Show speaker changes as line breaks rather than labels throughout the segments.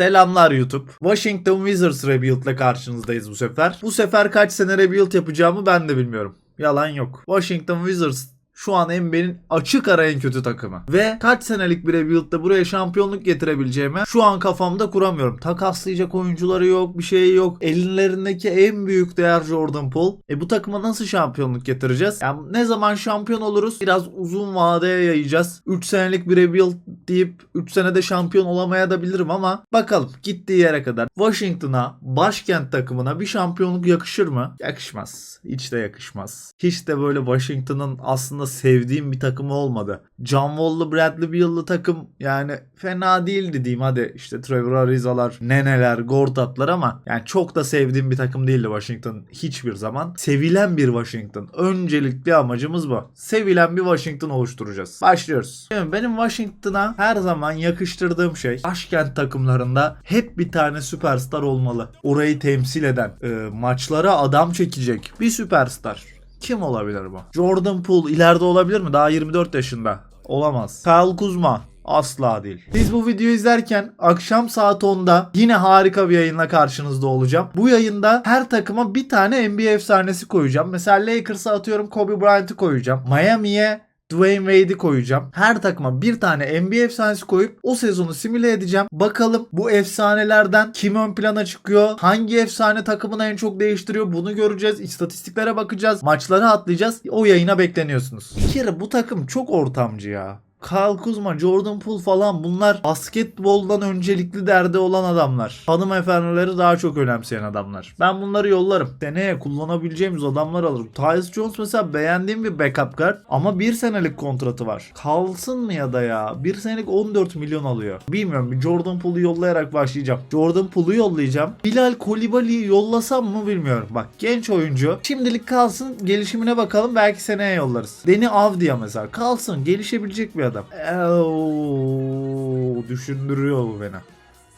Selamlar YouTube. Washington Wizards Rebuild ile karşınızdayız bu sefer. Bu sefer kaç sene rebuild yapacağımı ben de bilmiyorum. Yalan yok. Washington Wizards şu an NBA'nin açık ara en kötü takımı. Ve kaç senelik bir rebuild'de buraya şampiyonluk getirebileceğime şu an kafamda kuramıyorum. Takaslayacak oyuncuları yok, bir şey yok. Ellerindeki en büyük değer Jordan Poole. E bu takıma nasıl şampiyonluk getireceğiz? Yani ne zaman şampiyon oluruz? Biraz uzun vadeye yayacağız. 3 senelik bir rebuild deyip 3 senede şampiyon olamaya da bilirim ama bakalım gittiği yere kadar. Washington'a, başkent takımına bir şampiyonluk yakışır mı? Yakışmaz. Hiç de yakışmaz. Hiç de böyle Washington'ın aslında sevdiğim bir takımı olmadı. John Wall'lı Bradley Beal'lı takım yani fena değildi diyeyim hadi işte Trevor Ariza'lar, Neneler, Gortat'lar ama yani çok da sevdiğim bir takım değildi Washington hiçbir zaman. Sevilen bir Washington. Öncelikli amacımız bu. Sevilen bir Washington oluşturacağız. Başlıyoruz. Şimdi benim Washington'a her zaman yakıştırdığım şey başkent takımlarında hep bir tane süperstar olmalı. Orayı temsil eden, e, maçlara adam çekecek bir süperstar. Kim olabilir bu? Jordan Poole ileride olabilir mi? Daha 24 yaşında. Olamaz. Kyle Kuzma. Asla değil. Biz bu videoyu izlerken akşam saat 10'da yine harika bir yayınla karşınızda olacağım. Bu yayında her takıma bir tane NBA efsanesi koyacağım. Mesela Lakers'a atıyorum Kobe Bryant'ı koyacağım. Miami'ye Dwayne Wade'i koyacağım. Her takıma bir tane NBA efsanesi koyup o sezonu simüle edeceğim. Bakalım bu efsanelerden kim ön plana çıkıyor? Hangi efsane takımını en çok değiştiriyor? Bunu göreceğiz. İstatistiklere bakacağız. Maçları atlayacağız. O yayına bekleniyorsunuz. Bir kere bu takım çok ortamcı ya. Kyle Kuzma, Jordan Poole falan bunlar basketboldan öncelikli derdi olan adamlar. Hanımefendileri daha çok önemseyen adamlar. Ben bunları yollarım. Seneye kullanabileceğimiz adamlar alırım. Tyus Jones mesela beğendiğim bir backup guard ama bir senelik kontratı var. Kalsın mı ya da ya? Bir senelik 14 milyon alıyor. Bilmiyorum Jordan Poole'u yollayarak başlayacağım. Jordan Poole'u yollayacağım. Bilal Kolibali'yi yollasam mı bilmiyorum. Bak genç oyuncu. Şimdilik kalsın gelişimine bakalım. Belki seneye yollarız. Deni Avdia mesela. Kalsın gelişebilecek bir adam. Eee, düşündürüyor bu beni.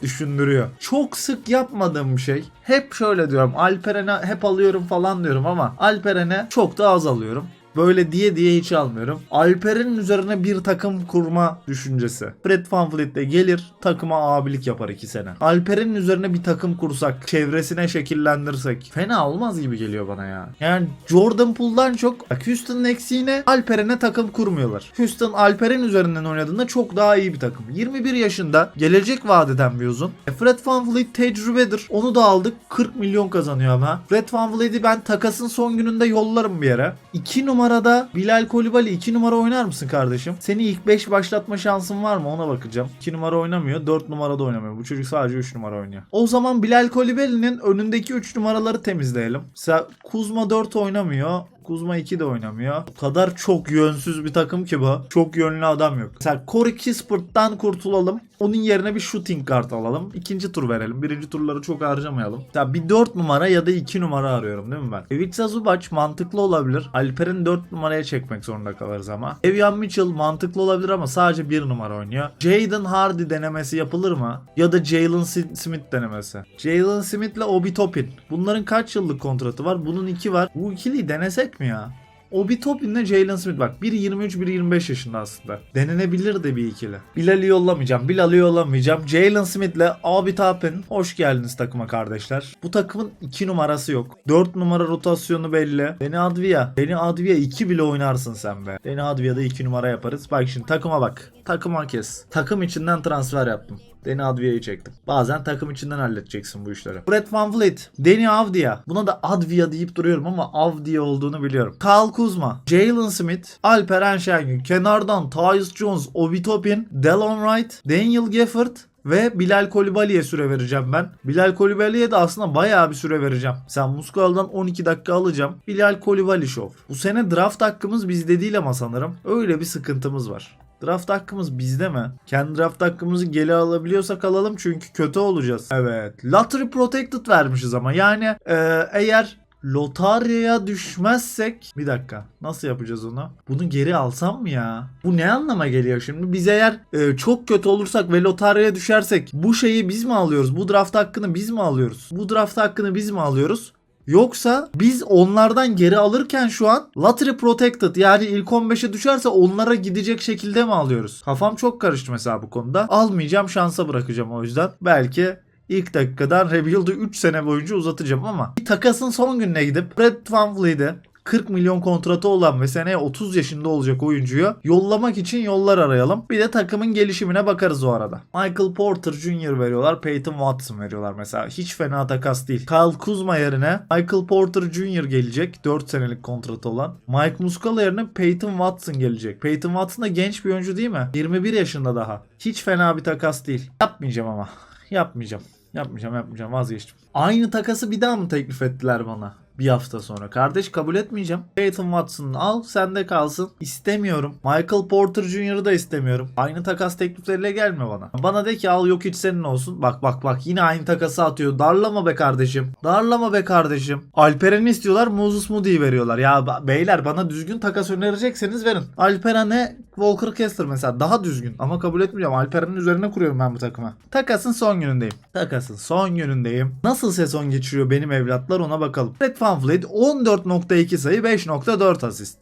Düşündürüyor. Çok sık yapmadığım şey. Hep şöyle diyorum. Alperen'e hep alıyorum falan diyorum ama Alperen'e çok da az alıyorum. Böyle diye diye hiç almıyorum. Alperen'in üzerine bir takım kurma düşüncesi. Fred VanVleet de gelir takıma abilik yapar iki sene. Alperen'in üzerine bir takım kursak, çevresine şekillendirsek fena olmaz gibi geliyor bana ya. Yani Jordan Poole'dan çok bak Houston'ın eksiğine Alperen'e takım kurmuyorlar. Houston Alperen üzerinden oynadığında çok daha iyi bir takım. 21 yaşında gelecek vadeden bir uzun. E, Fred VanVleet tecrübedir. Onu da aldık. 40 milyon kazanıyor ama. Fred VanVleet'i ben takasın son gününde yollarım bir yere. 2 numarada Bilal Kolibali 2 numara oynar mısın kardeşim? Seni ilk 5 başlatma şansın var mı ona bakacağım. 2 numara oynamıyor. 4 numarada oynamıyor. Bu çocuk sadece 3 numara oynuyor. O zaman Bilal Kolibali'nin önündeki 3 numaraları temizleyelim. Mesela Kuzma 4 oynamıyor. Kuzma 2 de oynamıyor. O kadar çok yönsüz bir takım ki bu. Çok yönlü adam yok. Mesela Corey Kispert'tan kurtulalım. Onun yerine bir shooting guard alalım. İkinci tur verelim. Birinci turları çok harcamayalım. Ya bir 4 numara ya da 2 numara arıyorum değil mi ben? Ivica Zubac mantıklı olabilir. Alper'in 4 numaraya çekmek zorunda kalırız ama. Evian Mitchell mantıklı olabilir ama sadece 1 numara oynuyor. Jaden Hardy denemesi yapılır mı? Ya da Jalen Smith denemesi. Jalen Smith ile Obi Toppin. Bunların kaç yıllık kontratı var? Bunun 2 var. Bu ikiliyi denesek mi ya? Obi Toppin'le Jalen Smith bak biri 23 biri 25 yaşında aslında. Denenebilir de bir ikili. Bilal'i yollamayacağım. Bilal'i yollamayacağım. Jalen Smith'le Obi Toppin hoş geldiniz takıma kardeşler. Bu takımın 2 numarası yok. 4 numara rotasyonu belli. Deni Advia. Deni Advia 2 bile oynarsın sen be. Deni Advia'da 2 numara yaparız. Bak şimdi takıma bak. Takıma kes. Takım içinden transfer yaptım. Deni Advia'yı çektim. Bazen takım içinden halledeceksin bu işleri. Brett Van Vliet, Deni Avdia. Buna da Advia deyip duruyorum ama Avdia olduğunu biliyorum. Kyle Kuzma, Jalen Smith, Alperen Şengün. Kenardan Tyus Jones, Obi Toppin, Delon Wright, Daniel Gafford, ve Bilal Kolibali'ye süre vereceğim ben. Bilal Kolibali'ye de aslında bayağı bir süre vereceğim. Sen Muskala'dan 12 dakika alacağım. Bilal Kolibali Show. Bu sene draft hakkımız bizde değil ama sanırım. Öyle bir sıkıntımız var. Draft hakkımız bizde mi? Kendi draft hakkımızı geri alabiliyorsak alalım çünkü kötü olacağız. Evet. Lottery Protected vermişiz ama yani e, eğer lotaryaya düşmezsek bir dakika nasıl yapacağız onu? Bunu geri alsam mı ya? Bu ne anlama geliyor şimdi? Biz eğer e, çok kötü olursak ve lotaryaya düşersek bu şeyi biz mi alıyoruz? Bu draft hakkını biz mi alıyoruz? Bu draft hakkını biz mi alıyoruz? Yoksa biz onlardan geri alırken şu an lottery protected yani ilk 15'e düşerse onlara gidecek şekilde mi alıyoruz? Kafam çok karıştı mesela bu konuda. Almayacağım şansa bırakacağım o yüzden. Belki ilk dakikadan rebuild'ı 3 sene boyunca uzatacağım ama bir takasın son gününe gidip Brett Van Vliet'i 40 milyon kontratı olan ve seneye 30 yaşında olacak oyuncuyu yollamak için yollar arayalım. Bir de takımın gelişimine bakarız o arada. Michael Porter Jr. veriyorlar. Peyton Watson veriyorlar mesela. Hiç fena takas değil. Kyle Kuzma yerine Michael Porter Jr. gelecek. 4 senelik kontratı olan. Mike Muscala yerine Peyton Watson gelecek. Peyton Watson da genç bir oyuncu değil mi? 21 yaşında daha. Hiç fena bir takas değil. Yapmayacağım ama. Yapmayacağım. Yapmayacağım yapmayacağım vazgeçtim. Aynı takası bir daha mı teklif ettiler bana? Bir hafta sonra. Kardeş kabul etmeyeceğim. Peyton Watson'ı al sende kalsın. İstemiyorum. Michael Porter Jr.'ı da istemiyorum. Aynı takas teklifleriyle gelme bana. Bana de ki al yok hiç senin olsun. Bak bak bak yine aynı takası atıyor. Darlama be kardeşim. Darlama be kardeşim. Alperen'i istiyorlar. Moses Moody'yi veriyorlar. Ya beyler bana düzgün takas önerecekseniz verin. Alperen'e Walker Kessler mesela daha düzgün. Ama kabul etmeyeceğim. Alperen'in üzerine kuruyorum ben bu takıma. Takasın son günündeyim. Takasın son günündeyim. Nasıl sezon geçiriyor benim evlatlar ona bakalım. Red Van Vliet 14.2 sayı 5.4 asist.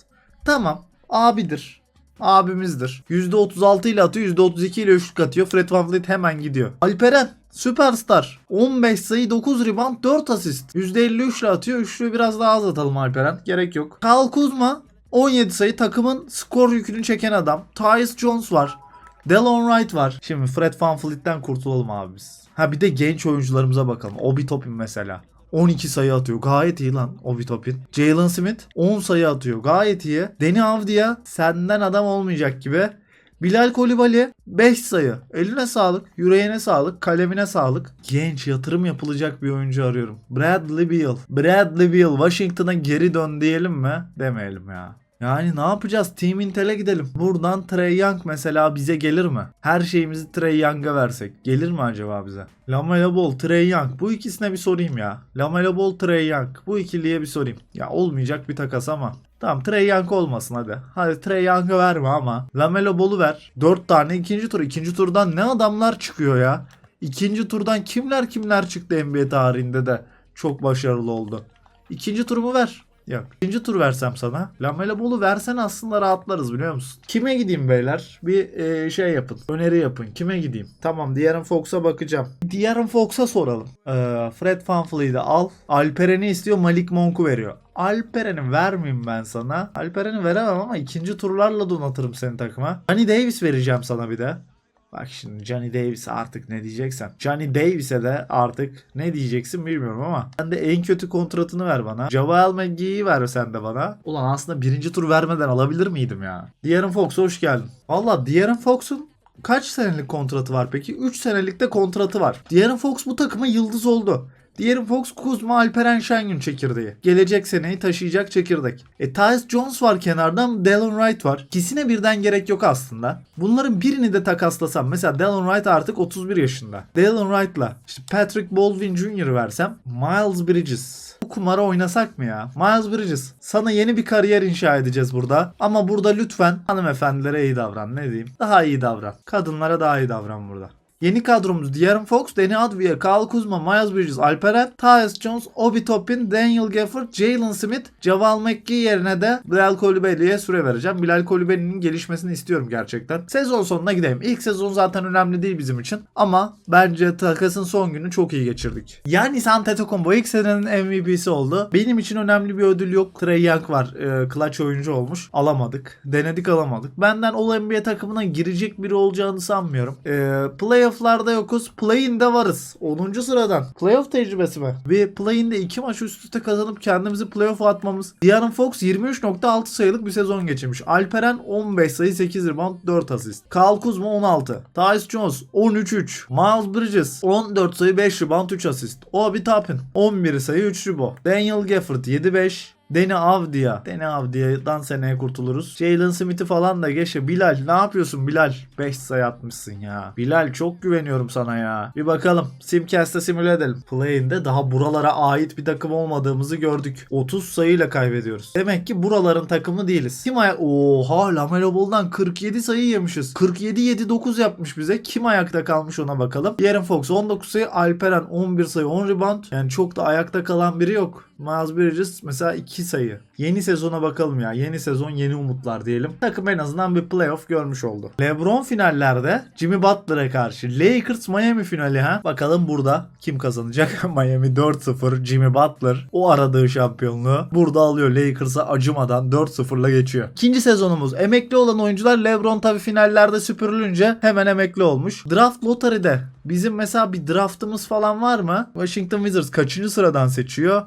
Tamam. Abidir. Abimizdir. %36 ile atıyor, %32 ile üçlük atıyor. Fred Van Vliet hemen gidiyor. Alperen Süperstar. 15 sayı 9 rebound 4 asist. %53 ile atıyor. Üçlüğü biraz daha az atalım Alperen. Gerek yok. Kyle Kuzma 17 sayı takımın skor yükünü çeken adam. Tyus Jones var. Delon Wright var. Şimdi Fred Van Vliet'ten kurtulalım abi biz. Ha bir de genç oyuncularımıza bakalım. Obi Toppin mesela. 12 sayı atıyor. Gayet iyi lan Obi Toppin. Jalen Smith 10 sayı atıyor. Gayet iyi. Deni Avdia senden adam olmayacak gibi. Bilal Kolibali 5 sayı. Eline sağlık, yüreğine sağlık, kalemine sağlık. Genç yatırım yapılacak bir oyuncu arıyorum. Bradley Beal. Bradley Beal Washington'a geri dön diyelim mi? Demeyelim ya. Yani ne yapacağız? Team Intel'e gidelim. Buradan Trey Young mesela bize gelir mi? Her şeyimizi Trey Young'a versek. Gelir mi acaba bize? Lamelo Ball, Trey Young. Bu ikisine bir sorayım ya. Lamelo Ball, Trey Young. Bu ikiliye bir sorayım. Ya olmayacak bir takas ama. Tamam Trey Young olmasın hadi. Hadi Trey Young'a verme ama. Lamelo Ball'u ver. 4 tane ikinci tur. İkinci turdan ne adamlar çıkıyor ya. İkinci turdan kimler kimler çıktı NBA tarihinde de çok başarılı oldu. İkinci turumu ver. Yok. İkinci tur versem sana. Lamelo Ball'u versen aslında rahatlarız biliyor musun? Kime gideyim beyler? Bir e, şey yapın. Öneri yapın. Kime gideyim? Tamam Diğerin Fox'a bakacağım. Diğerin Fox'a soralım. Ee, Fred VanVleet'i al. Alperen'i istiyor. Malik Monk'u veriyor. Alperen'i vermeyeyim ben sana. Alperen'i veremem ama ikinci turlarla donatırım senin takıma. Johnny Davis vereceğim sana bir de. Bak şimdi Johnny Davis artık ne diyeceksen. Johnny Davis'e de artık ne diyeceksin bilmiyorum ama. Sen de en kötü kontratını ver bana. Javal McGee'yi ver sen de bana. Ulan aslında birinci tur vermeden alabilir miydim ya? Diğerin Fox hoş geldin. Valla Diğerin Fox'un kaç senelik kontratı var peki? 3 senelik de kontratı var. Diğerin Fox bu takıma yıldız oldu. Diğeri Fox Kuzma Alperen Şengün çekirdeği. Gelecek seneyi taşıyacak çekirdek. E Tyus Jones var kenardan Delon Wright var. İkisine birden gerek yok aslında. Bunların birini de takaslasam. Mesela Delon Wright artık 31 yaşında. Delon Wright'la işte Patrick Baldwin Jr. versem Miles Bridges. Bu kumara oynasak mı ya? Miles Bridges. Sana yeni bir kariyer inşa edeceğiz burada. Ama burada lütfen hanımefendilere iyi davran. Ne diyeyim? Daha iyi davran. Kadınlara daha iyi davran burada. Yeni kadromuz De'Aaron Fox, Danny Advier, Kyle Kuzma, Miles Bridges, Alperen, Tyus Jones, Obi Toppin, Daniel Gafford, Jalen Smith, Javal McGee yerine de Bilal Kolibali'ye süre vereceğim. Bilal Kolibali'nin gelişmesini istiyorum gerçekten. Sezon sonuna gidelim. İlk sezon zaten önemli değil bizim için. Ama bence takasın son günü çok iyi geçirdik. Yani Antetokounmpo ilk senenin MVP'si oldu. Benim için önemli bir ödül yok. Trey Young var. E, clutch oyuncu olmuş. Alamadık. Denedik alamadık. Benden All NBA takımına girecek biri olacağını sanmıyorum. E, playoff'larda yokuz. Play-in'de varız. 10. sıradan. Playoff tecrübesi mi? Bir play-in'de 2 maç üst üste kazanıp kendimizi playoff'a atmamız. De'Aaron Fox 23.6 sayılık bir sezon geçirmiş. Alperen 15 sayı 8 rebound 4 asist. Kyle Kuzma 16. Tyus Jones 13-3. Miles Bridges 14 sayı 5 rebound 3 asist. Obi Toppin 11 sayı 3 rebound. Daniel Gafford 7-5. Deni Avdia. Deni Avdia'dan seneye kurtuluruz. Jalen Smith'i falan da geçe. Bilal ne yapıyorsun Bilal? 5 sayı atmışsın ya. Bilal çok güveniyorum sana ya. Bir bakalım. Simcast'te simüle edelim. Play'inde daha buralara ait bir takım olmadığımızı gördük. 30 sayıyla kaybediyoruz. Demek ki buraların takımı değiliz. Kim ayak... Oha Lamelo Ball'dan 47 sayı yemişiz. 47-7-9 yapmış bize. Kim ayakta kalmış ona bakalım. De'Aaron Fox 19 sayı. Alperen 11 sayı 10 rebound. Yani çok da ayakta kalan biri yok. Miles Bridges mesela 2 sayı. Yeni sezona bakalım ya. Yeni sezon yeni umutlar diyelim. Takım en azından bir playoff görmüş oldu. LeBron finallerde Jimmy Butler'a karşı Lakers Miami finali ha. Bakalım burada kim kazanacak? Miami 4-0 Jimmy Butler o aradığı şampiyonluğu burada alıyor Lakers'a acımadan 4-0'la geçiyor. İkinci sezonumuz emekli olan oyuncular LeBron tabi finallerde süpürülünce hemen emekli olmuş. Draft lotary'de bizim mesela bir draftımız falan var mı? Washington Wizards kaçıncı sıradan seçiyor?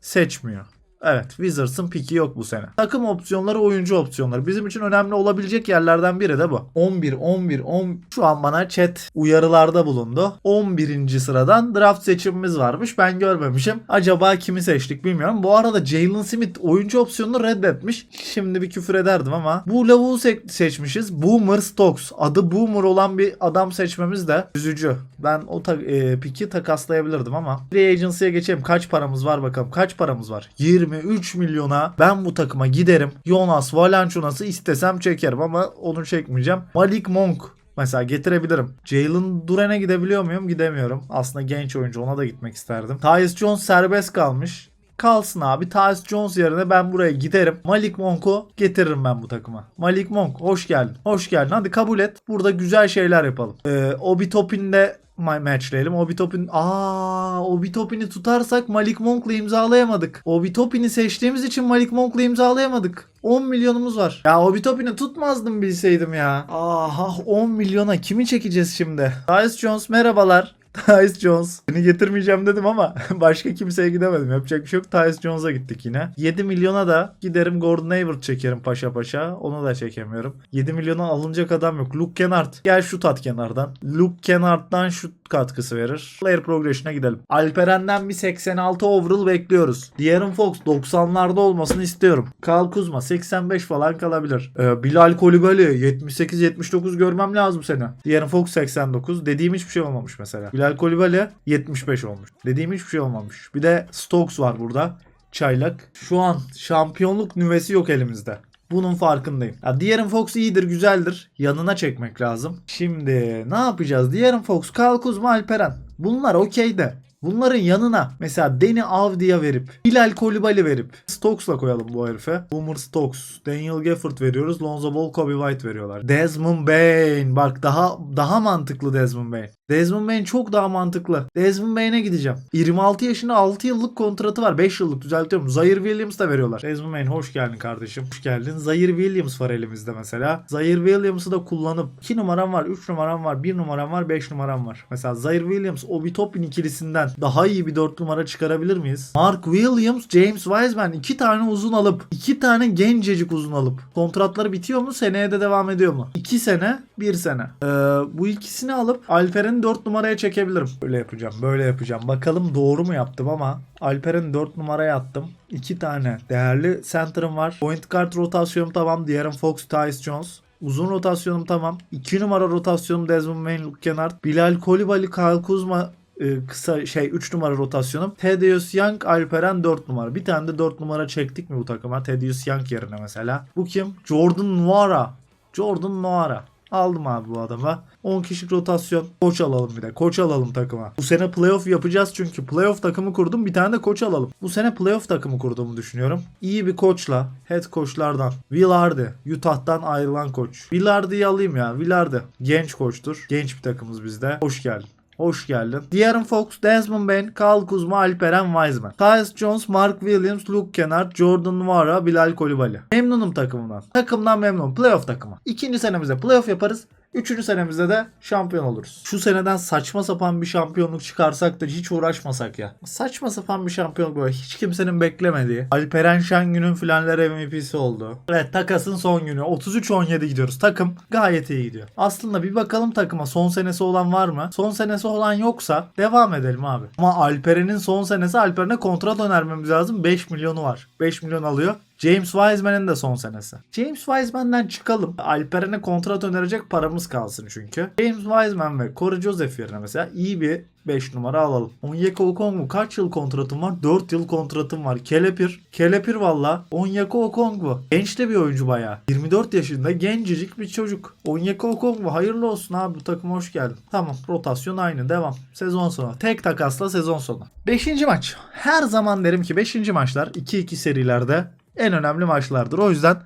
Seçmiyor. Evet Wizards'ın piki yok bu sene. Takım opsiyonları oyuncu opsiyonları. Bizim için önemli olabilecek yerlerden biri de bu. 11 11 10 şu an bana chat uyarılarda bulundu. 11. sıradan draft seçimimiz varmış. Ben görmemişim. Acaba kimi seçtik bilmiyorum. Bu arada Jalen Smith oyuncu opsiyonunu reddetmiş. Şimdi bir küfür ederdim ama bu lavuğu se- seçmişiz. Boomer Stokes. Adı Boomer olan bir adam seçmemiz de üzücü. Ben o ta- e, piki takaslayabilirdim ama. Free Agency'ye geçelim. Kaç paramız var bakalım. Kaç paramız var? 23 milyona ben bu takıma giderim. Jonas Valanciunas'ı istesem çekerim ama onu çekmeyeceğim. Malik Monk Mesela getirebilirim. Jalen Duren'e gidebiliyor muyum? Gidemiyorum. Aslında genç oyuncu ona da gitmek isterdim. Tyus Jones serbest kalmış. Kalsın abi. Tyus Jones yerine ben buraya giderim. Malik Monk'u getiririm ben bu takıma. Malik Monk hoş geldin. Hoş geldin. Hadi kabul et. Burada güzel şeyler yapalım. Ee, Obi Topin'de matchleyelim. Obi Topin aa Obi Topin'i tutarsak Malik Monk'la imzalayamadık. Obi Topin'i seçtiğimiz için Malik Monk'la imzalayamadık. 10 milyonumuz var. Ya Obi Topin'i tutmazdım bilseydim ya. Aha 10 milyona kimi çekeceğiz şimdi? Tyus Jones merhabalar. Tyus Jones. Seni getirmeyeceğim dedim ama başka kimseye gidemedim. Yapacak bir şey yok. Tyus Jones'a gittik yine. 7 milyona da giderim Gordon Hayward çekerim paşa paşa. Onu da çekemiyorum. 7 milyona alınacak adam yok. Luke Kennard. Gel şut at kenardan. Luke Kennard'dan şut katkısı verir. Player progression'a gidelim. Alperen'den bir 86 overall bekliyoruz. De'Aaron Fox 90'larda olmasını istiyorum. Kyle Kuzma 85 falan kalabilir. Ee, Bilal Kolibali 78-79 görmem lazım seni. De'Aaron Fox 89. Dediğim hiçbir şey olmamış mesela. Bilal Kolibali 75 olmuş. Dediğim hiçbir şey olmamış. Bir de Stokes var burada. Çaylak. Şu an şampiyonluk nüvesi yok elimizde. Bunun farkındayım. Ya De'Aaron Fox iyidir, güzeldir. Yanına çekmek lazım. Şimdi ne yapacağız? De'Aaron Fox, Kyle Kuzma, Alperen. Bunlar okey de. Bunların yanına mesela Deni Avdia verip Bilal Kolibali verip Stokes'la koyalım bu herife. Boomer Stokes, Daniel Gafford veriyoruz. Lonzo Ball, Kobe White veriyorlar. Desmond Bain. Bak daha daha mantıklı Desmond Bain. Desmond Bain çok daha mantıklı. Desmond Bain'e gideceğim. 26 yaşında 6 yıllık kontratı var. 5 yıllık düzeltiyorum. Zaire Williams da veriyorlar. Desmond Bain hoş geldin kardeşim. Hoş geldin. Zaire Williams var elimizde mesela. Zaire Williams'ı da kullanıp 2 numaram var, 3 numaram var, 1 numaram var, 5 numaram var. Mesela Zaire Williams, Obi Toppin ikilisinden daha iyi bir 4 numara çıkarabilir miyiz? Mark Williams, James Wiseman iki tane uzun alıp, iki tane gencecik uzun alıp kontratları bitiyor mu? Seneye de devam ediyor mu? 2 sene, 1 sene. Ee, bu ikisini alıp Alperen'i 4 numaraya çekebilirim. Böyle yapacağım, böyle yapacağım. Bakalım doğru mu yaptım ama Alperen'i 4 numaraya attım. 2 tane değerli center'ım var. Point guard rotasyonum tamam. De'Aaron Fox, Tyus Jones. Uzun rotasyonum tamam. 2 numara rotasyonum Desmond Bain, Luke Kennard. Bilal Kolibali, Kyle Kuzma e, kısa şey 3 numara rotasyonum. Thaddeus Young, Alperen 4 numara. Bir tane de 4 numara çektik mi bu takıma? Thaddeus Young yerine mesela. Bu kim? Jordan Noara. Jordan Noara. Aldım abi bu adama. 10 kişilik rotasyon. Koç alalım bir de. Koç alalım takıma. Bu sene playoff yapacağız çünkü. Playoff takımı kurdum. Bir tane de koç alalım. Bu sene playoff takımı kurduğumu düşünüyorum. İyi bir koçla. Head koçlardan. Will. Utah'tan ayrılan koç. Will Hardy'yi alayım ya. Will. Genç koçtur. Genç bir takımız bizde. Hoş geldin. Hoş geldin. De'Aaron Fox, Desmond Bain, Kyle Kuzma, Alperen Wiseman. Tyus Jones, Mark Williams, Luke Kennard, Jordan Nwara, Bilal Kolibali. Memnunum takımımdan. Takımdan memnunum. Playoff takımı. İkinci senemizde playoff yaparız. Üçüncü senemizde de şampiyon oluruz. Şu seneden saçma sapan bir şampiyonluk çıkarsak da hiç uğraşmasak ya. Saçma sapan bir şampiyonluk böyle hiç kimsenin beklemediği. Alperen Şengün'ün filanlar MVP'si oldu. Evet takasın son günü. 33-17 gidiyoruz. Takım gayet iyi gidiyor. Aslında bir bakalım takıma son senesi olan var mı? Son senesi olan yoksa devam edelim abi. Ama Alperen'in son senesi Alperen'e kontrat önermemiz lazım. 5 milyonu var. 5 milyon alıyor. James Wiseman'ın da son senesi. James Wiseman'dan çıkalım. Alperen'e kontrat önerecek paramız kalsın çünkü. James Wiseman ve Corey Joseph yerine mesela iyi bir 5 numara alalım. Onyeka Okongwu kaç yıl kontratım var? 4 yıl kontratım var. Kelepir. Kelepir valla. Onyeka Okongwu. Genç de bir oyuncu bayağı. 24 yaşında gencecik bir çocuk. Onyeka Okongwu hayırlı olsun abi bu takıma hoş geldin. Tamam rotasyon aynı devam. Sezon sonu. Tek takasla sezon sonu. 5. maç. Her zaman derim ki 5. maçlar 2-2 serilerde en önemli maçlardır. O yüzden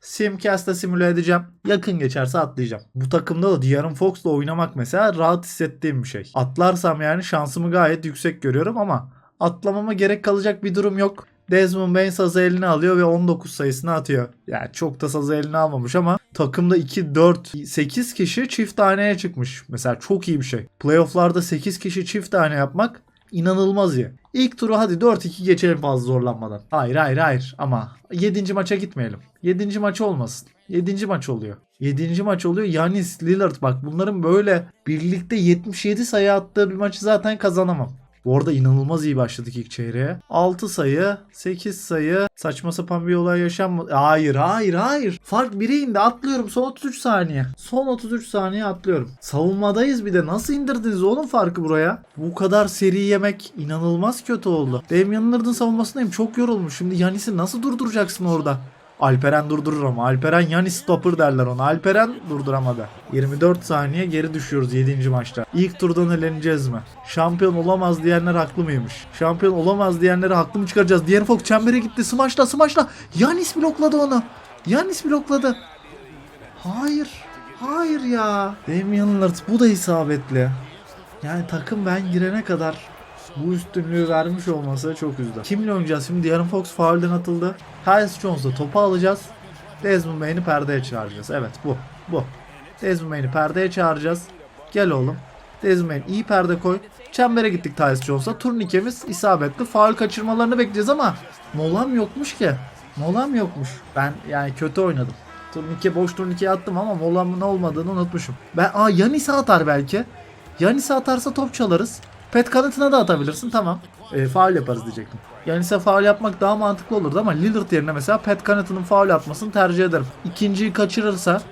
Simcast'ta simüle edeceğim. Yakın geçerse atlayacağım. Bu takımda da De'Aaron Fox'la oynamak mesela rahat hissettiğim bir şey. Atlarsam yani şansımı gayet yüksek görüyorum ama atlamama gerek kalacak bir durum yok. Desmond Bain sazı eline alıyor ve 19 sayısını atıyor. Yani çok da sazı eline almamış ama takımda 2, 4, 8 kişi çift taneye çıkmış. Mesela çok iyi bir şey. Playoff'larda 8 kişi çift tane yapmak inanılmaz iyi. İlk turu hadi 4-2 geçelim fazla zorlanmadan. Hayır hayır hayır ama 7. maça gitmeyelim. 7. maç olmasın. 7. maç oluyor. 7. maç oluyor. Yanis Lillard bak bunların böyle birlikte 77 sayı attığı bir maçı zaten kazanamam. Bu arada inanılmaz iyi başladık ilk çeyreğe. 6 sayı, 8 sayı. Saçma sapan bir olay yaşanmadı. Hayır, hayır, hayır. Fark 1'e indi. Atlıyorum son 33 saniye. Son 33 saniye atlıyorum. Savunmadayız bir de. Nasıl indirdiniz oğlum farkı buraya? Bu kadar seri yemek inanılmaz kötü oldu. Damian Lillard'ın savunmasındayım. Çok yorulmuş. Şimdi Yanis'i nasıl durduracaksın orada? Alperen durdurur ama. Alperen yani stopper derler ona. Alperen durduramadı. 24 saniye geri düşüyoruz 7. maçta. İlk turdan eleneceğiz mi? Şampiyon olamaz diyenler haklı mıymış? Şampiyon olamaz diyenleri haklı mı çıkaracağız? Diğer Fox çembere gitti. Smaçla smaçla. Yanis blokladı onu. Yanis blokladı. Hayır. Hayır ya. Damian Lillard bu da isabetli. Yani takım ben girene kadar bu üstünlüğü vermiş olması çok üzdü. Kimle oynayacağız şimdi? De'Aaron Fox foul'den atıldı. Tyus Jones'la topu alacağız. Desmond Bain'i perdeye çağıracağız. Evet bu. Bu. Desmond Bain'i perdeye çağıracağız. Gel oğlum. Desmond Bain iyi perde koy. Çembere gittik Tyus Jones'la. Turnikemiz isabetli. Faul kaçırmalarını bekleyeceğiz ama molam yokmuş ki. Molam yokmuş. Ben yani kötü oynadım. Turnike boş turnike attım ama molamın olmadığını unutmuşum. Ben aa Yanis'e atar belki. Yanis'e atarsa top çalarız. Pet kanıtına da atabilirsin tamam. E, faul yaparız diyecektim. Yanis'e faul yapmak daha mantıklı olurdu ama Lillard yerine mesela Pet kanıtının faul atmasını tercih ederim. İkinciyi kaçırırsa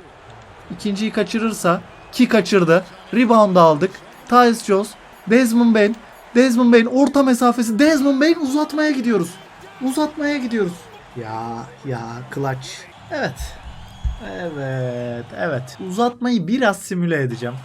ikinciyi kaçırırsa ki kaçırdı. Rebound aldık. Tyus Jones, Desmond Bain, Desmond Bain orta mesafesi. Desmond Bain uzatmaya gidiyoruz. Uzatmaya gidiyoruz. Ya ya clutch. Evet. Evet, evet. Uzatmayı biraz simüle edeceğim.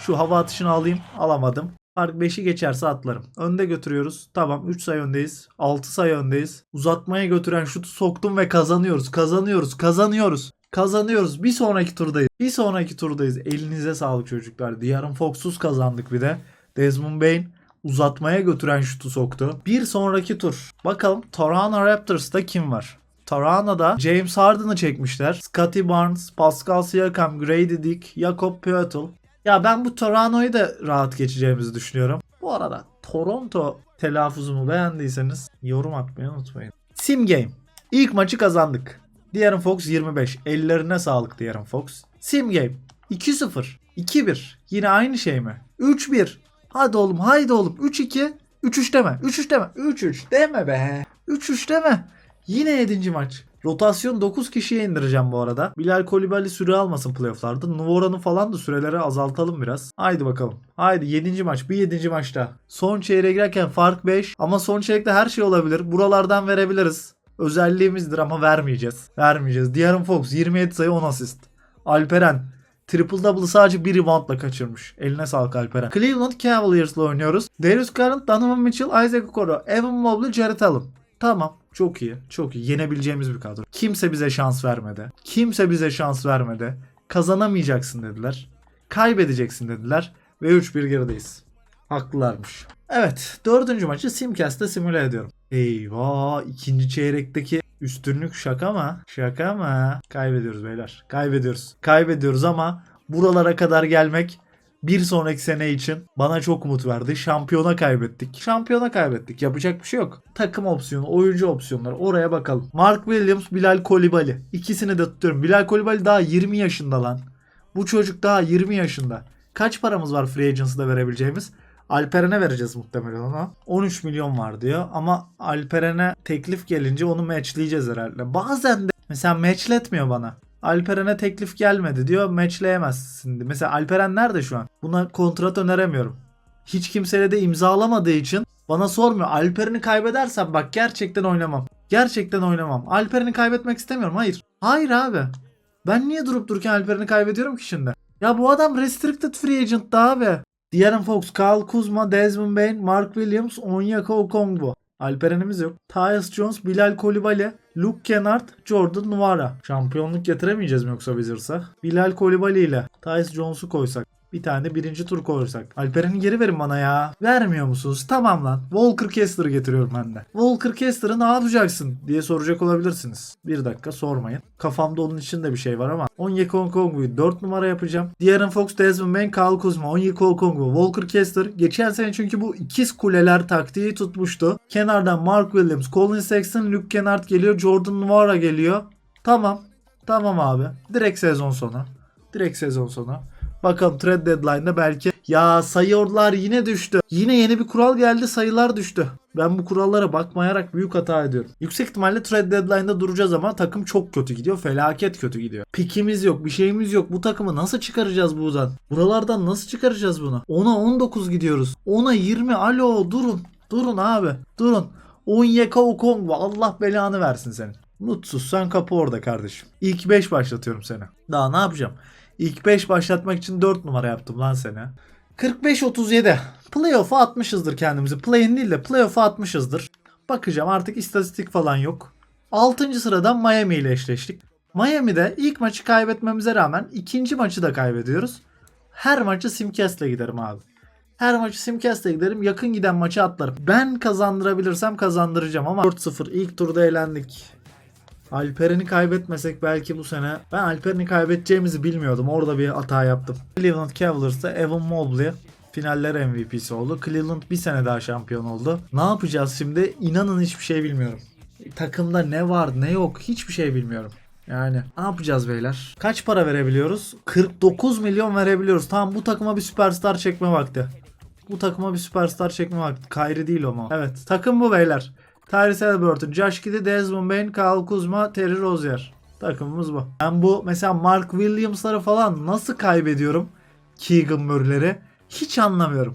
Şu hava atışını alayım. Alamadım. Fark 5'i geçerse atlarım. Önde götürüyoruz. Tamam 3 sayı öndeyiz. 6 sayı öndeyiz. Uzatmaya götüren şutu soktum ve kazanıyoruz. Kazanıyoruz. Kazanıyoruz. Kazanıyoruz. Bir sonraki turdayız. Bir sonraki turdayız. Elinize sağlık çocuklar. Diğerın Fox'suz kazandık bir de. Desmond Bain uzatmaya götüren şutu soktu. Bir sonraki tur. Bakalım Toronto Raptors'ta kim var? Toronto'da James Harden'ı çekmişler. Scotty Barnes, Pascal Siakam, Grady Dick, Jakob Poeltl. Ya ben bu Toronto'yu da rahat geçeceğimizi düşünüyorum. Bu arada Toronto telaffuzumu beğendiyseniz yorum atmayı unutmayın. Sim Game. İlk maçı kazandık. Diğerin Fox 25. Ellerine sağlık Diğerin Fox. Sim Game. 2-0. 2-1. Yine aynı şey mi? 3-1. Hadi oğlum haydi oğlum. 3-2. 3-3 deme. 3-3 deme. 3-3 deme be. 3-3 deme. Yine 7. maç. Rotasyon 9 kişiye indireceğim bu arada. Bilal Kolibali süre almasın playofflarda. Nuvora'nın falan da süreleri azaltalım biraz. Haydi bakalım. Haydi 7. maç. Bir 7. maçta. Son çeyreğe girerken fark 5. Ama son çeyrekte her şey olabilir. Buralardan verebiliriz. Özelliğimizdir ama vermeyeceğiz. Vermeyeceğiz. Diğerin Fox 27 sayı 10 asist. Alperen Triple double'ı sadece bir reboundla kaçırmış. Eline sağlık Alperen. Cleveland Cavaliers'la oynuyoruz. Darius Garland, Donovan Mitchell, Isaac Okoro, Evan Mobley, Jarrett Allen. Tamam. Çok iyi. Çok iyi. Yenebileceğimiz bir kadro. Kimse bize şans vermedi. Kimse bize şans vermedi. Kazanamayacaksın dediler. Kaybedeceksin dediler. Ve 3-1 gerideyiz. Haklılarmış. Evet. Dördüncü maçı Simcast'te simüle ediyorum. Eyvah. ikinci çeyrekteki üstünlük şaka mı? Şaka mı? Kaybediyoruz beyler. Kaybediyoruz. Kaybediyoruz ama Buralara kadar gelmek bir sonraki sene için bana çok umut verdi. Şampiyona kaybettik. Şampiyona kaybettik. Yapacak bir şey yok. Takım opsiyonu, oyuncu opsiyonları oraya bakalım. Mark Williams, Bilal Kolibali. İkisini de tutuyorum. Bilal Kolibali daha 20 yaşında lan. Bu çocuk daha 20 yaşında. Kaç paramız var free agency'da verebileceğimiz? Alperen'e vereceğiz muhtemelen ona. 13 milyon var diyor ama Alperen'e teklif gelince onu matchleyeceğiz herhalde. Bazen de mesela matchletmiyor bana. Alperen'e teklif gelmedi diyor matchleyemezsin. diyor. Mesela Alperen nerede şu an? Buna kontrat öneremiyorum. Hiç kimseyle de imzalamadığı için bana sormuyor. Alperen'i kaybedersem bak gerçekten oynamam. Gerçekten oynamam. Alperen'i kaybetmek istemiyorum. Hayır. Hayır abi. Ben niye durup dururken Alperen'i kaybediyorum ki şimdi? Ya bu adam restricted free agent da abi. De'Aaron Fox, Kyle Kuzma, Desmond Bain, Mark Williams, Onyeka Okongwu. Alperen'imiz yok. Tyus Jones, Bilal Kolibali, Luke Kennard, Jordan Nwara. Şampiyonluk getiremeyeceğiz mi yoksa Wizards'a? Bilal Kolibali ile Tyus Jones'u koysak. Bir tane birinci tur koysak. Alperen'i geri verin bana ya. Vermiyor musunuz? Tamam lan. Walker Kessler'ı getiriyorum ben de. Walker Kessler'ı ne yapacaksın diye soracak olabilirsiniz. Bir dakika sormayın. Kafamda onun için de bir şey var ama. Onyeka Okongwu'yu 4 numara yapacağım. De'Aaron Fox, Desmond Bain, Kyle Kuzma, Onyeka Okongwu, Walker Kessler. Geçen sene çünkü bu ikiz kuleler taktiği tutmuştu. Kenardan Mark Williams, Colin Sexton, Luke Kennard geliyor. Jordan Nwara geliyor. Tamam. Tamam abi. Direkt sezon sonu. Direkt sezon sonu. Bakalım trade deadline'da belki ya sayılar yine düştü. Yine yeni bir kural geldi sayılar düştü. Ben bu kurallara bakmayarak büyük hata ediyorum. Yüksek ihtimalle trade deadline'da duracağız ama takım çok kötü gidiyor. Felaket kötü gidiyor. Pikimiz yok bir şeyimiz yok. Bu takımı nasıl çıkaracağız buradan? Buralardan nasıl çıkaracağız bunu? 10'a 19 gidiyoruz. 10'a 20 alo durun. Durun abi durun. Onyeka Okongwu Allah belanı versin senin. Mutsuz sen kapı orada kardeşim. İlk 5 başlatıyorum seni. Daha ne yapacağım? İlk 5 başlatmak için 4 numara yaptım lan seni. 45-37. Playoff'a atmışızdır kendimizi. Play'in değil de playoff'a atmışızdır. Bakacağım artık istatistik falan yok. 6. sıradan Miami ile eşleştik. Miami'de ilk maçı kaybetmemize rağmen ikinci maçı da kaybediyoruz. Her maçı Simcast'le giderim abi. Her maçı Simcast'le giderim. Yakın giden maçı atlarım. Ben kazandırabilirsem kazandıracağım ama 4-0 ilk turda elendik. Alperen'i kaybetmesek belki bu sene ben Alperen'i kaybedeceğimizi bilmiyordum. Orada bir hata yaptım. Cleveland Cavaliers'ta Evan Mobley finaller MVP'si oldu. Cleveland bir sene daha şampiyon oldu. Ne yapacağız şimdi? İnanın hiçbir şey bilmiyorum. Takımda ne var ne yok hiçbir şey bilmiyorum. Yani ne yapacağız beyler? Kaç para verebiliyoruz? 49 milyon verebiliyoruz. Tamam bu takıma bir süperstar çekme vakti. Bu takıma bir süperstar çekme vakti. Kyrie değil o mu? Evet. Takım bu beyler. Tyrese Halliburton, Josh Giddey, Desmond Bain, Kyle Kuzma, Terry Rozier. Takımımız bu. Ben bu mesela Mark Williams'ları falan nasıl kaybediyorum? Keegan Murray'leri. Hiç anlamıyorum.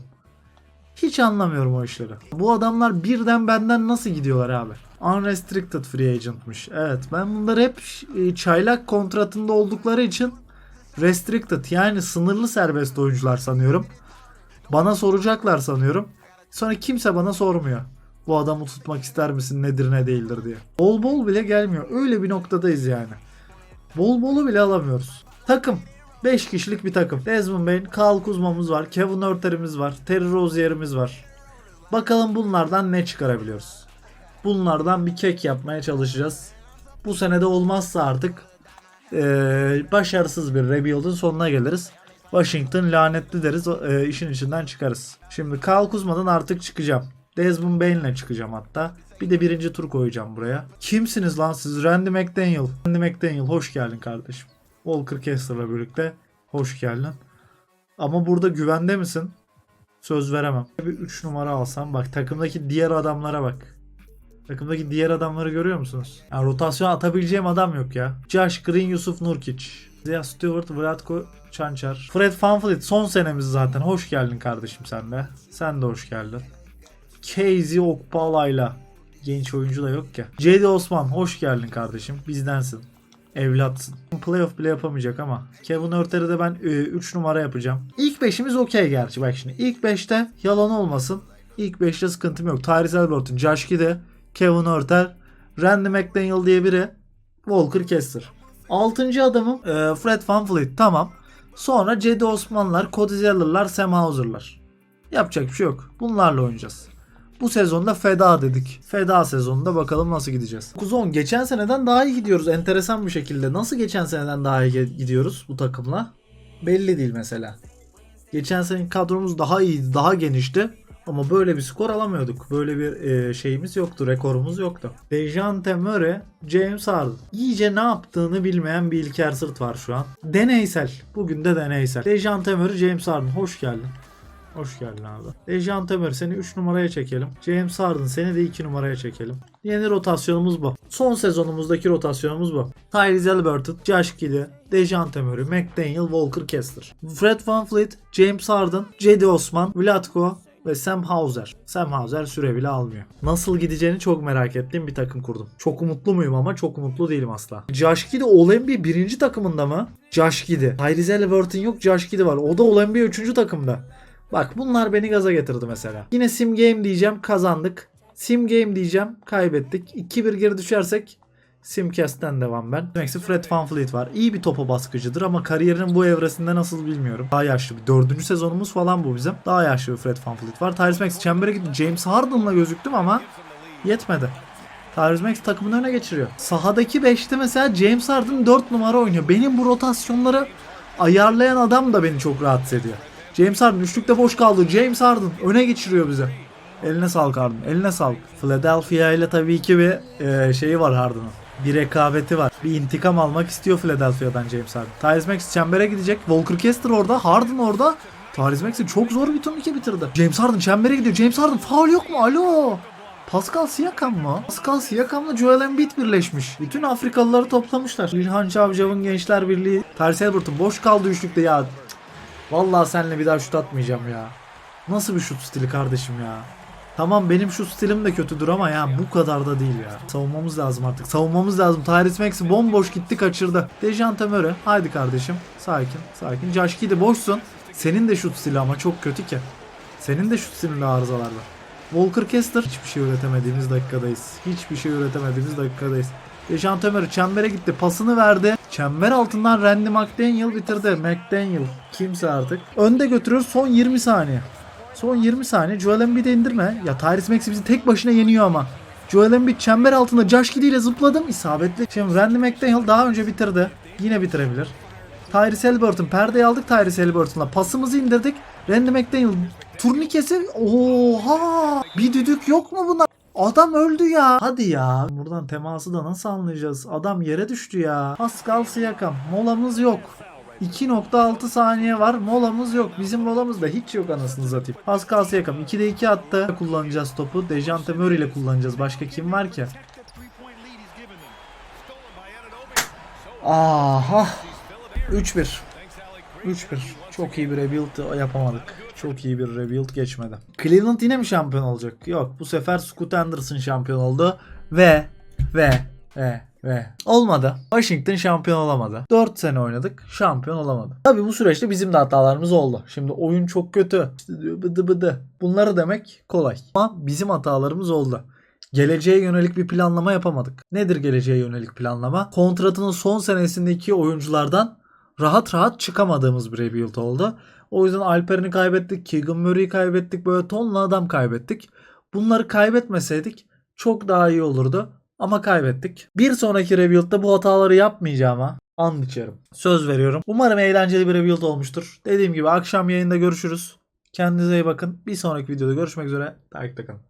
Hiç anlamıyorum o işleri. Bu adamlar birden benden nasıl gidiyorlar abi? Unrestricted free agent'mış. Evet ben bunları hep e, çaylak kontratında oldukları için restricted yani sınırlı serbest oyuncular sanıyorum. Bana soracaklar sanıyorum. Sonra kimse bana sormuyor. Bu adamı tutmak ister misin nedir ne değildir diye. Bol bol bile gelmiyor. Öyle bir noktadayız yani. Bol bolu bile alamıyoruz. Takım. 5 kişilik bir takım. Desmond Bain, Kyle Kuzma'mız var. Kevin Örter'imiz var. Terry Rozier'imiz var. Bakalım bunlardan ne çıkarabiliyoruz. Bunlardan bir kek yapmaya çalışacağız. Bu senede olmazsa artık eee, başarısız bir rebuild'ın sonuna geliriz. Washington lanetli deriz. eee, işin içinden çıkarız. Şimdi Kyle Kuzma'dan artık çıkacağım. Desmond Bain'le çıkacağım hatta. Bir de birinci tur koyacağım buraya. Kimsiniz lan siz? Randy McDaniel. Randy McDaniel hoş geldin kardeşim. Walker Kessler'la birlikte hoş geldin. Ama burada güvende misin? Söz veremem. Bir 3 numara alsam bak takımdaki diğer adamlara bak. Takımdaki diğer adamları görüyor musunuz? Yani rotasyon atabileceğim adam yok ya. Josh Green, Yusuf Nurkic. Zia Stewart, Vlatko Çançar. Fred VanVleet son senemiz zaten. Hoş geldin kardeşim sen de. Sen de hoş geldin. Casey Okpala'yla. Genç oyuncu da yok ya. Cedi Osman hoş geldin kardeşim. Bizdensin. Evlatsın. Playoff bile yapamayacak ama. Kevin Örter'i de ben 3 numara yapacağım. İlk 5'imiz okey gerçi bak şimdi. İlk 5'te yalan olmasın. İlk 5'te sıkıntım yok. Tyrese Halliburton, Josh Giddey, Kevin Örter, Randy McDaniel diye biri. Walker Kessler. Altıncı adamım e, Fred VanVleet. Tamam. Sonra Cedi Osmanlar, Cody Zeller'lar, Sam Hauser'lar. Yapacak bir şey yok. Bunlarla oynayacağız. Bu sezonda feda dedik. Feda sezonunda bakalım nasıl gideceğiz. Kuzon geçen seneden daha iyi gidiyoruz enteresan bir şekilde. Nasıl geçen seneden daha iyi gidiyoruz bu takımla? Belli değil mesela. Geçen sene kadromuz daha iyiydi, daha genişti. Ama böyle bir skor alamıyorduk. Böyle bir e, şeyimiz yoktu, rekorumuz yoktu. Dejante Murray, James Harden. İyice ne yaptığını bilmeyen bir İlker Sırt var şu an. Deneysel. Bugün de deneysel. Dejante Murray, James Harden. Hoş geldin. Hoş geldin abi. Dejante Murray seni 3 numaraya çekelim. James Harden seni de 2 numaraya çekelim. Yeni rotasyonumuz bu. Son sezonumuzdaki rotasyonumuz bu. Tyrese Halliburton, Josh Giddey, Dejante Murray, McDaniel, Walker Kessler. Fred VanVleet, James Harden, Cedi Osman, Vlatko ve Sam Hauser. Sam Hauser süre bile almıyor. Nasıl gideceğini çok merak ettiğim bir takım kurdum. Çok umutlu muyum ama çok umutlu değilim asla. Josh Giddey All-NBA birinci takımında mı? Josh Giddey. Tyrese Halliburton yok Josh Giddey var. O da All-NBA üçüncü takımda. Bak bunlar beni gaza getirdi mesela. Yine sim game diyeceğim kazandık. Sim game diyeceğim kaybettik. 2-1 geri düşersek Simcast'ten devam ben. Maxi Fred VanVleet var. İyi bir topa baskıcıdır ama kariyerinin bu evresinde nasıl bilmiyorum. Daha yaşlı bir dördüncü sezonumuz falan bu bizim. Daha yaşlı bir Fred VanVleet var. Tyrese Maxey çembere gitti. James Harden'la gözüktüm ama yetmedi. Tyrese Maxey takımını öne geçiriyor. Sahadaki 5'te mesela James Harden 4 numara oynuyor. Benim bu rotasyonları ayarlayan adam da beni çok rahatsız ediyor. James Harden üçlükte boş kaldı. James Harden öne geçiriyor bize. Eline sağlık Harden. Eline sağlık. Philadelphia ile tabii ki bir e, şeyi var Harden'ın. Bir rekabeti var. Bir intikam almak istiyor Philadelphia'dan James Harden. Tyrese Maxey çembere gidecek. Walker Kessler orada. Harden orada. Tyrese Maxey çok zor bir turnike bitirdi. James Harden çembere gidiyor. James Harden faul yok mu? Alo. Pascal Siakam mı? Pascal Siakam'la Joel Embiid birleşmiş. Bütün Afrikalıları toplamışlar. İlhan Çavcav'ın Gençler Birliği. Tyrese Halliburton boş kaldı üçlükte ya. Vallahi seninle bir daha şut atmayacağım ya. Nasıl bir şut stili kardeşim ya. Tamam benim şut stilim de kötüdür ama ya bu kadar da değil ya. Savunmamız lazım artık. Savunmamız lazım. Tyrese Maxey bomboş gitti kaçırdı. Dejante Murray. Haydi kardeşim. Sakin. Sakin. Josh Giddey boşsun. Senin de şut stili ama çok kötü ki. Senin de şut stilinde arızalar var. Walker Kessler. Hiçbir şey üretemediğimiz dakikadayız. Hiçbir şey üretemediğimiz dakikadayız. Dejante Murray çembere gitti. Pasını verdi. Çember altından Randy McDaniel bitirdi. McDaniel. Kimse artık. Önde götürüyor son 20 saniye. Son 20 saniye. Joel Embiid'i indirme. Ya Tyrese Maxey bizi tek başına yeniyor ama. Joel Embiid çember altında Josh Giddey ile zıpladım. isabetli. Şimdi Randy McDaniel daha önce bitirdi. Yine bitirebilir. Tyrese Halliburton. Perdeyi aldık Tyrese Halliburton'la. Pasımızı indirdik. Randy McDaniel turnikesi. Oha! Bir düdük yok mu buna? Adam öldü ya. Hadi ya. Buradan teması da nasıl anlayacağız? Adam yere düştü ya. Pascal Siakam. Molamız yok. 2.6 saniye var. Molamız yok. Bizim molamız da hiç yok anasını satayım. Pascal Siakam 2'de 2 attı. Kullanacağız topu. Dejante Murray ile kullanacağız. Başka kim var ki? Aha. 3-1. 3-1. Çok iyi bir rebuild yapamadık. Çok iyi bir rebuild geçmedi. Cleveland yine mi şampiyon olacak? Yok. Bu sefer Scoot Anderson şampiyon oldu. Ve ve ve ve olmadı. Washington şampiyon olamadı. 4 sene oynadık. Şampiyon olamadı. Tabii bu süreçte bizim de hatalarımız oldu. Şimdi oyun çok kötü. Bıdı bıdı. Bunları demek kolay. Ama bizim hatalarımız oldu. Geleceğe yönelik bir planlama yapamadık. Nedir geleceğe yönelik planlama? Kontratının son senesindeki oyunculardan rahat rahat çıkamadığımız bir rebuild oldu. O yüzden Alperen'i kaybettik, Keegan Murray'i kaybettik, böyle tonla adam kaybettik. Bunları kaybetmeseydik çok daha iyi olurdu. Ama kaybettik. Bir sonraki rebuild'da bu hataları yapmayacağıma and içerim. Söz veriyorum. Umarım eğlenceli bir rebuild olmuştur. Dediğim gibi akşam yayında görüşürüz. Kendinize iyi bakın. Bir sonraki videoda görüşmek üzere. Takipte kalın.